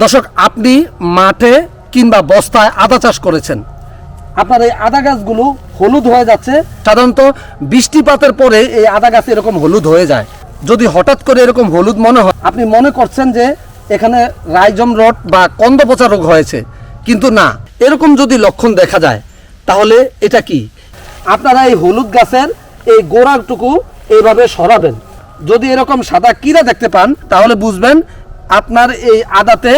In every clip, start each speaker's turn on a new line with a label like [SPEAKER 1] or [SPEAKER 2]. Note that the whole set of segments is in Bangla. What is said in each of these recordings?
[SPEAKER 1] দর্শক, আপনি মাঠে কিংবা বস্তায় আদা চাষ করেছেন। আপনার এই আদা গাছগুলো হলুদ হয়ে যাচ্ছে। সাধারণত বৃষ্টিপাতের পরে এই আদা গাছ এরকম হলুদ হয়ে যায়। যদি হঠাৎ করে এরকম হলুদ মনে হয়, আপনি মনে করছেন যে এখানে রাইজম রড বা কন্দপচা রোগ হয়েছে। কিন্তু না, এরকম যদি লক্ষণ দেখা যায়, তাহলে এটা কি? আপনারা এই হলুদ গাছের এই গোড়াটুকু এইভাবে সরাবেন। যদি এরকম সাদা কিরা দেখতে পান, তাহলে বুঝবেন আপনার এই আদাতে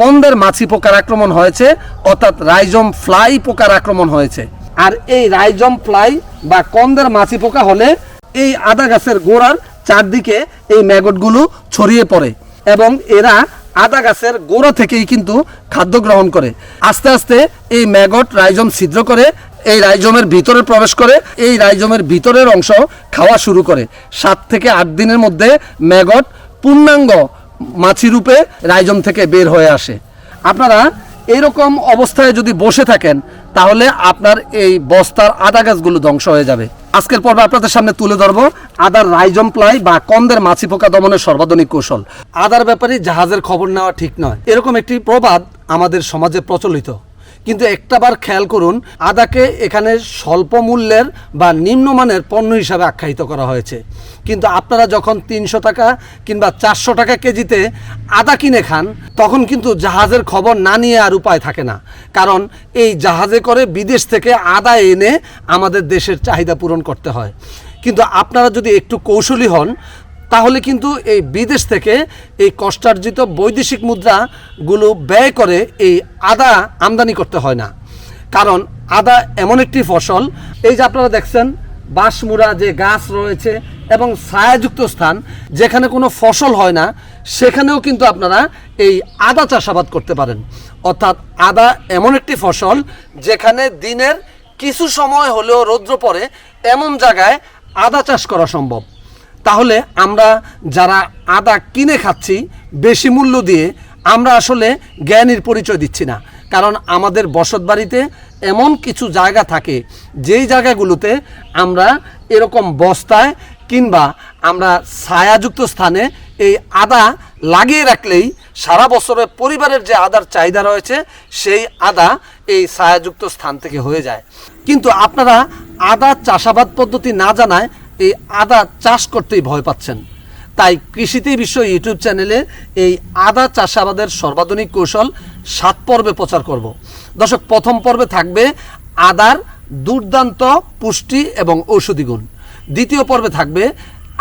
[SPEAKER 1] কন্দের মাছি পোকার আক্রমণ হয়েছে, অর্থাৎ রাইজম ফ্লাই পোকার আক্রমণ হয়েছে। আর এই রাইজম ফ্লাই বা কন্দের মাছি পোকা হলে এই আদা গাছের গোড়ার চারদিকে এই ম্যাগটগুলো ছড়িয়ে পড়ে এবং এরা আদা গাছের গোড়া থেকেই কিন্তু খাদ্য গ্রহণ করে। আস্তে আস্তে এই ম্যাগট রাইজম ছিদ্র করে, এই রাইজমের ভিতরে প্রবেশ করে, এই রাইজমের ভিতরের অংশ খাওয়া শুরু করে। সাত থেকে আট দিনের মধ্যে ম্যাগট পূর্ণাঙ্গ মাছি রূপে রাইজম থেকে বের হয়ে আসে। আপনারা এরকম অবস্থায় যদি বসে থাকেন, তাহলে আপনার এই বস্তার আদা গাছগুলো ধ্বংস হয়ে যাবে। আজকের পর্বে আপনাদের সামনে তুলে ধরবো আদার রাইজম প্লাই বা কন্দের মাছি পোকা দমনের সর্বাধুনিক কৌশল। আদার ব্যাপারে জাহাজের খবর নেওয়া ঠিক নয়। এরকম একটি প্রবাদ আমাদের সমাজে প্রচলিত। কিন্তু একটাবার খেয়াল করুন, আদাকে এখানে স্বল্প মূল্যের বা নিম্নমানের পণ্য হিসাবে আখ্যায়িত করা হয়েছে। কিন্তু আপনারা যখন তিনশো টাকা কিংবা চারশো টাকা কেজিতে আদা কিনে খান, তখন কিন্তু জাহাজের খবর না নিয়ে আর উপায় থাকে না। কারণ এই জাহাজে করে বিদেশ থেকে আদা এনে আমাদের দেশের চাহিদা পূরণ করতে হয়। কিন্তু আপনারা যদি একটু কৌশলী হন তাহলে কিন্তু এই বিদেশ থেকে এই কষ্টার্জিত বৈদেশিক মুদ্রাগুলো ব্যয় করে এই আদা আমদানি করতে হয় না। কারণ আদা এমন একটি ফসল, এই যে আপনারা দেখছেন বাঁশমুড়া যে গাছ রয়েছে এবং ছায়াযুক্ত স্থান, যেখানে কোনো ফসল হয় না, সেখানেও কিন্তু আপনারা এই আদা চাষাবাদ করতে পারেন। অর্থাৎ আদা এমন একটি ফসল যেখানে দিনের কিছু সময় হলেও রৌদ্র পড়ে, এমন জায়গায় আদা চাষ করা সম্ভব। তাহলে আমরা যারা আদা কিনে খাচ্ছি, বেশি মূল্য দিয়ে আমরা আসলে জ্ঞানীর পরিচয় দিচ্ছি না। কারণ আমাদের বসত বাড়িতে এমন কিছু জায়গা থাকে, যেই জায়গাগুলোতে আমরা এরকম বস্তায় কিংবা আমরা ছায়াযুক্ত স্থানে এই আদা লাগিয়ে রাখলেই সারা বছরের পরিবারের যে আদার চাহিদা রয়েছে, সেই আদা এই ছায়াযুক্ত স্থান থেকে হয়ে যায়। কিন্তু আপনারা আদা চাষাবাদ পদ্ধতি না জানায় এই আদা চাষ করতেই ভয় পাচ্ছেন। তাই কৃষিতে বিশ্ব ইউটিউব চ্যানেলে এই আদা চাষাবাদের সর্বাধুনিক কৌশল সাত পর্বে প্রচার করব। দর্শক, প্রথম পর্বে থাকবে আদার দুর্দান্ত পুষ্টি এবং ঔষধি গুণ। দ্বিতীয় পর্বে থাকবে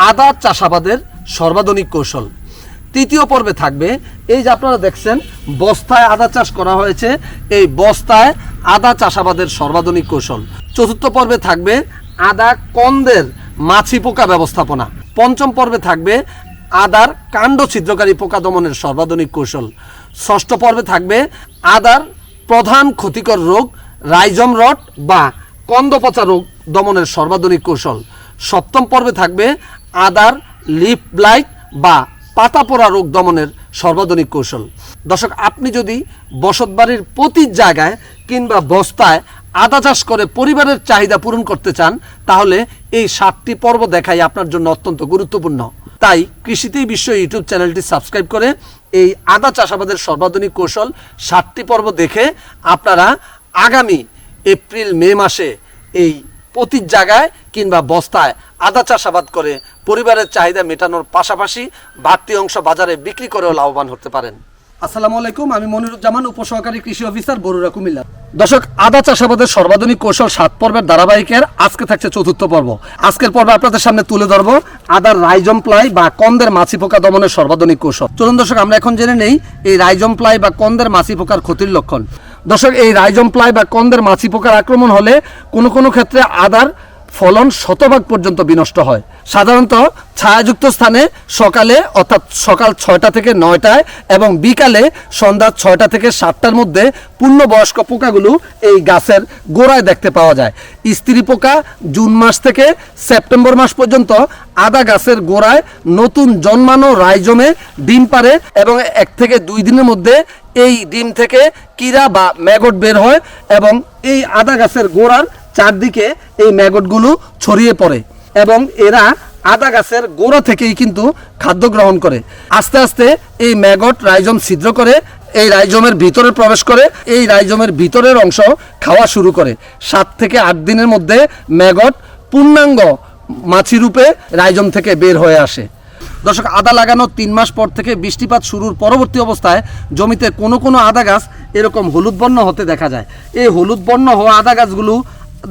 [SPEAKER 1] আদা চাষাবাদের সর্বাধুনিক কৌশল। তৃতীয় পর্বে থাকবে, এই যে আপনারা দেখছেন, বস্তায় আদা চাষ করা হয়েছে, এই বস্তায় আদা চাষাবাদের সর্বাধুনিক কৌশল। চতুর্থ পর্বে থাকবে আদা কন্দের মাছি পোকা ব্যবস্থাপনা। পঞ্চম পর্বে থাকবে আদার কাণ্ড ছিদ্রকারী পোকা দমনের সর্বাধুনিক কৌশল। ষষ্ঠ পর্বে থাকবে আদার প্রধান ক্ষতিকর রোগ রাইজম রট বা কন্দপচা রোগ দমনের সর্বাধুনিক কৌশল। সপ্তম পর্বে থাকবে আদার লিফ ব্লাইট বা পাতা পোড়া রোগ দমনের সর্বাধুনিক কৌশল। দর্শক, আপনি যদি বসতবাড়ির প্রতি জায়গায় কিংবা বস্তায় আদা চাষ করে পরিবারের চাহিদা পূরণ করতে চান, তাহলে এই সাতটি পর্ব দেখাই আপনার জন্য অত্যন্ত গুরুত্বপূর্ণ। তাই কৃষিতেই বিশ্ব ইউটিউব চ্যানেলটি সাবস্ক্রাইব করে এই আদা চাষাবাদের সর্বাধুনিক কৌশল সাতটি পর্ব দেখে আপনারা আগামী এপ্রিল, মে মাসে এই প্রতি জায়গায় কিংবা বস্তায় আদা চাষাবাদ করে পরিবারের চাহিদা মেটানোর পাশাপাশি বাড়তি অংশ বাজারে বিক্রি করেও লাভবান হতে পারেন। আসসালামু আলাইকুম, আমি মনিরুজ্জামান, উপসহকারী কৃষি অফিসার বরুরা কুমিল্লা। দর্শক, আদা চাষাবাদের সর্বাধুনিক কৌশল সাত পর্বের ধারাবাহিকের আজকে থাকছে চতুর্থ পর্ব। আজকের পর্বে আপনাদের সামনে তুলে ধরবো আদার রাইজম প্লাই বা কন্দের মাছি পোকা দমনের সর্বাধুনিক কৌশল। চলুন দর্শক, আমরা এখন জেনে নেই এই রাইজম প্লাই বা কন্দের মাছি পোকার ক্ষতির লক্ষণ। দর্শক, এই রাইজম প্লাই বা কন্দের মাছি পোকার আক্রমণ হলে কোনো কোনো ক্ষেত্রে আদার ফলন শতভাগ পর্যন্ত বিনষ্ট হয়। সাধারণত ছায়াযুক্ত স্থানে সকালে অর্থাৎ সকাল ছয়টা থেকে নয়টায় এবং বিকালে সন্ধ্যা ছয়টা থেকে সাতটার মধ্যে পূর্ণবয়স্ক পোকাগুলো এই গাছের গোড়ায় দেখতে পাওয়া যায়। স্ত্রী পোকা জুন মাস থেকে সেপ্টেম্বর মাস পর্যন্ত আদা গাছের গোড়ায় নতুন জন্মানো রাইজমে ডিম পারে এবং এক থেকে দুই দিনের মধ্যে এই ডিম থেকে কিরা বা ম্যাগট বের হয় এবং এই আদা গাছের গোড়ার চারদিকে এই ম্যাগটগুলো ছড়িয়ে পড়ে এবং এরা আদা গাছের গোড়া থেকেই কিন্তু খাদ্য গ্রহণ করে। আস্তে আস্তে এই ম্যাগট রাইজম ছিদ্র করে, এই রাইজমের ভিতরে প্রবেশ করে, এই রাইজমের ভিতরের অংশ খাওয়া শুরু করে। সাত থেকে আট দিনের মধ্যে ম্যাগট পূর্ণাঙ্গ মাছি রূপে রাইজম থেকে বের হয়ে আসে। দর্শক, আদা লাগানোর তিন মাস পর থেকে বৃষ্টিপাত শুরুর পরবর্তী অবস্থায় জমিতে কোনো কোনো আদা গাছ এরকম হলুদ বর্ণ হতে দেখা যায়। এই হলুদ বর্ণ হওয়া আদা গাছগুলো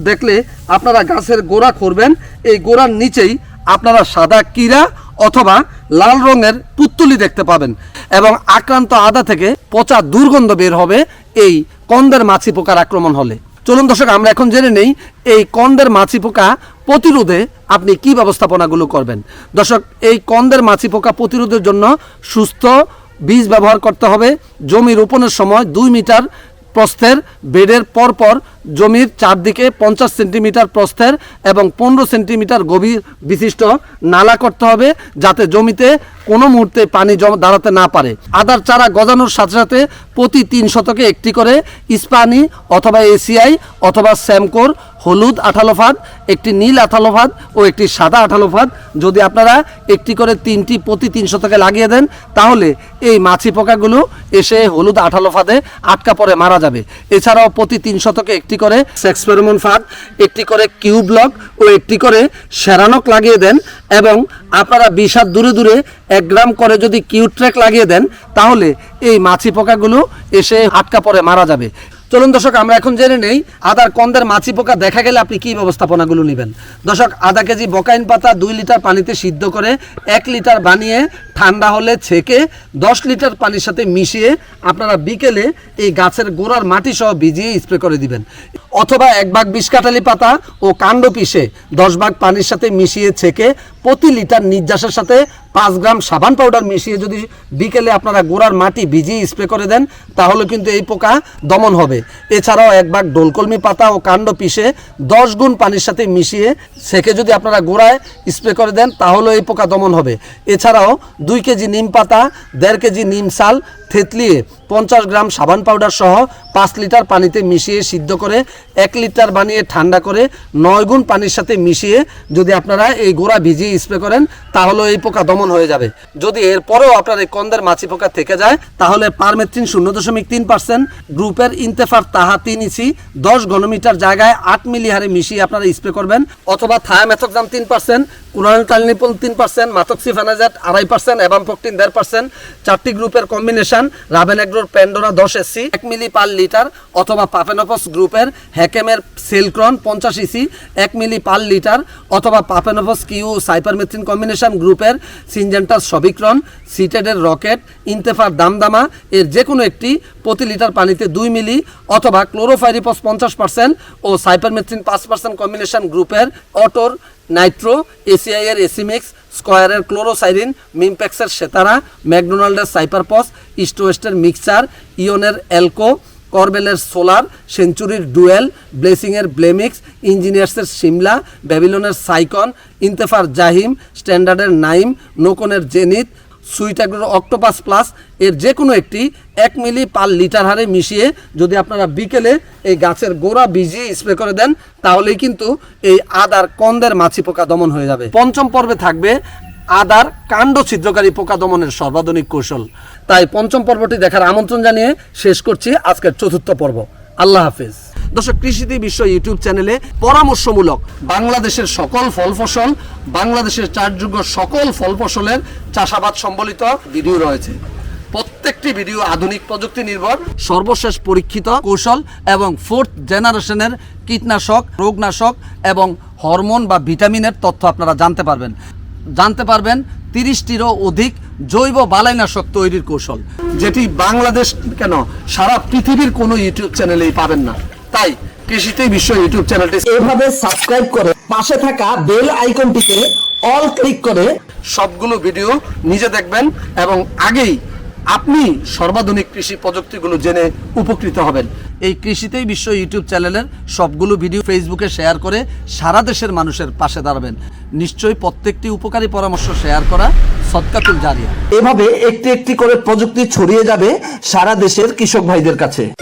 [SPEAKER 1] দেখলে আপনারা গাছের গোড়া করবেন, এই গোড়ার নিচেই আপনারা সাদা কিরা অথবা লাল রঙের পুত্তুলি দেখতে পাবেন এবং আক্রান্ত আদা থেকে পচা দুর্গন্ধ বের হবে এই কন্দের মাছি পোকার আক্রমণ হলে। চলুন দর্শক, আমরা এখন জেনে নেই এই কন্দের মাছি পোকা প্রতিরোধে আপনি কি ব্যবস্থাপনাগুলো করবেন। দর্শক, এই কন্দের মাছি পোকা প্রতিরোধের জন্য সুস্থ বীজ ব্যবহার করতে হবে। জমি রোপণের সময় দুই মিটার প্রস্থের বেডের পরপর জমির চারদিকে পঞ্চাশ সেন্টিমিটার প্রস্থের এবং পনেরো সেন্টিমিটার গভীর বিশিষ্ট নালা করতে হবে যাতে জমিতে কোনো মুহূর্তে পানি জমা দাঁড়াতে না পারে। আদার চারা গজানোর সাথে সাথে প্রতি তিন শতকে একটি করে ইস্পানি অথবা এসিআই অথবা স্যামকোর হলুদ আঠালো ফাঁদ, একটি নীল আঠালো ফাঁদ ও একটি সাদা আঠালো ফাঁদ। যদি আপনারা একটি করে তিনটি প্রতি তিন শতকে লাগিয়ে দেন, তাহলে এই মাছি পোকাগুলো এসে হলুদ আঠালো ফাঁদে আটকা পরে মারা যাবে। এছাড়াও প্রতি তিন শতকে একটি করে সেক্সপেরমন ফাঁদ, একটি করে কিউ ব্লক ও একটি করে সেরানক লাগিয়ে দেন এবং আপনারা হাত দূরে দূরে এক গ্রাম করে যদি কিউ ট্র্যাক লাগিয়ে দেন, তাহলে এই মাছি পোকাগুলো এসে আটকা পরে মারা যাবে। চলুন দর্শক, আমরা এখন জেনে নেই আদার কন্দের মাছি পোকা দেখা গেলে আপনি কি ব্যবস্থাপনাগুলো নেবেন। দর্শক, আধা কেজি বকাইন পাতা দুই লিটার পানিতে সিদ্ধ করে এক লিটার বানিয়ে ঠান্ডা হলে ছেঁকে দশ লিটার পানির সাথে মিশিয়ে আপনারা বিকেলে এই গাছের গোড়ার মাটি সহ ভিজিয়ে স্প্রে করে দিবেন। অথবা এক ভাগ বিষ কাটালি পাতা ও কাণ্ড পিষে দশ ভাগ পানির সাথে মিশিয়ে ছেঁকে প্রতি লিটার নির্যাসের সাথে পাঁচ গ্রাম সাবান পাউডার মিশিয়ে যদি বিকেলে আপনারা গোড়ার মাটি ভিজিয়ে স্প্রে করে দেন, তাহলে কিন্তু এই পোকা দমন হবে। এছাড়াও এক ভাগ ডোলকলমি পাতা ও কাণ্ড পিষে দশ গুণ পানির সাথে মিশিয়ে সেকে যদি আপনারা গোড়ায় স্প্রে করে দেন, তাহলে এই পোকা দমন হবে। এছাড়াও দুই কেজি নিম পাতা, দেড় কেজি নিম সাল থেতলিয়ে পঞ্চাশ গ্রাম সাবান পাউডার সহ পাঁচ লিটার পানিতে মিশিয়ে সিদ্ধ করে এক লিটার বানিয়ে ঠান্ডা করে নয় গুণ পানির সাথে মিশিয়ে যদি আপনারা এই গোড়া ভিজিয়ে স্প্রে করেন, তাহলে এই পোকা দমন হয়ে যাবে। যদি এরপরেও আপনার এই কন্দের মাছি পোকা থেকে যায়, তাহলে পারমেথ্রিন শূন্য দশমিক তিন পার্সেন্ট, গ্রুপের ইন্তেফার তাহা তিন ইসি দশ ঘনমিটার জায়গায় আট মিলি হারে মিশিয়ে আপনারা স্প্রে করবেন, অথবা থায়ামেথক্সাম তিন পার্সেন্ট কুরানটালনিপল তিন পার্সেন্ট মাতক্সিফানাজাট আড়াই পার্সেন্ট এবং প্রোটিন দেড় পার্সেন্ট, চারটি গ্রুপের কম্বিনেশন রাবেন এগ্রোর প্যান্ডোরা দশ এসি এক মিলি পার লিটার অথবা পাপেনোপস গ্রুপের হ্যাকেমের সেলক্রন পঞ্চাশ ইসি এক মিলি পার লিটার অথবা পাপেনোপস কিউ সাইপারমেথ্রিন কম্বিনেশন গ্রুপের সিনজেন্টাস সবিক্রন, সিটেডের রকেট, ইন্তেফার দামদামা, এর যে কোনো একটি প্রতি লিটার পানিতে দুই মিলি অথবা ক্লোরোফাইরিপস পঞ্চাশ পার্সেন্ট ও সাইপারমেথ্রিন পাঁচ পার্সেন্ট কম্বিনেশন গ্রুপের অটোর নাইট্রো এসিআই এর এসিমিক্স স্কোয়ারের ক্লোরোসাইরিন, মিমপ্যাক্সের সেতারা, ম্যাকডোনাল্ডের সাইপারপস, ইস্ট ওয়েস্টের মিক্সার ইয়নের এলকো, করবেলের সোলার, সেঞ্চুরির ডুয়েল, ব্লেসিংয়ের ব্লেমিক্স, ইঞ্জিনিয়ার্সের সিমলা, ব্যাবিলনের সাইকন, ইন্তেফার জাহিম, স্ট্যান্ডার্ডের নাইম, নোকনের জেনিত সুইটাগ্রোর অক্টোপাস প্লাস। এর যে কোনো একটি এক মিলি পার লিটার হারে মিশিয়ে যদি আপনারা বিকেলে এই গাছের গোড়া ভিজিয়ে স্প্রে করে দেন, তাহলেই কিন্তু এই আদার কন্দের মাছি পোকা দমন হয়ে যাবে। পঞ্চম পর্বে থাকবে আদার কাণ্ড ছিদ্রকারী পোকা দমনের সর্বাধুনিক কৌশল। তাই পঞ্চম পর্বটি দেখার আমন্ত্রণ জানিয়ে শেষ করছি আজকের চতুর্থ পর্ব। আল্লাহ হাফেজ। দর্শক কৃষিতে বিশ্ব ইউটিউব চ্যানেলে পরামর্শমূলক বাংলাদেশের সকল ফল ফসল, বাংলাদেশের চারযোগ্য সকল ফল ফসলের চাষাবাদ সম্বলিত ভিডিও রয়েছে। প্রত্যেকটি ভিডিও আধুনিক প্রযুক্তি নির্ভর, সর্বশেষ পরীক্ষিত কৌশল এবং ফোর্থ জেনারেশনের কীটনাশক, রোগনাশক এবং হরমোন বা ভিটামিনের তথ্য আপনারা জানতে পারবেন। জানতে পারবেন তিরিশটিরও অধিক জৈব বালাইনাশক তৈরির কৌশল, যেটি বাংলাদেশ কেন সারা পৃথিবীর কোনো ইউটিউব চ্যানেলেই পাবেন না। তাই কৃষিতে বিশ্ব ইউটিউব চ্যানেলটি
[SPEAKER 2] এভাবে সাবস্ক্রাইব করে পাশে থাকা বেল আইকনটিতে অল ক্লিক করে
[SPEAKER 1] সবগুলো ভিডিও নিজে দেখবেন এবং আগেই আপনি সর্বাধুনিক কৃষি প্রযুক্তিগুলো জেনে উপকৃত হবেন। এই কৃষিতেই বিশ্ব ইউটিউব চ্যানেলের সবগুলো ভিডিও ফেসবুকে শেয়ার করে সারা দেশের মানুষের পাশে দাঁড়াবেন। নিশ্চয়ই প্রত্যেকটি উপকারী পরামর্শ শেয়ার করা সৎকাতুল জারিয়া।
[SPEAKER 2] এভাবে একটি একটি করে প্রযুক্তি ছড়িয়ে যাবে সারা দেশের কৃষক ভাইদের কাছে।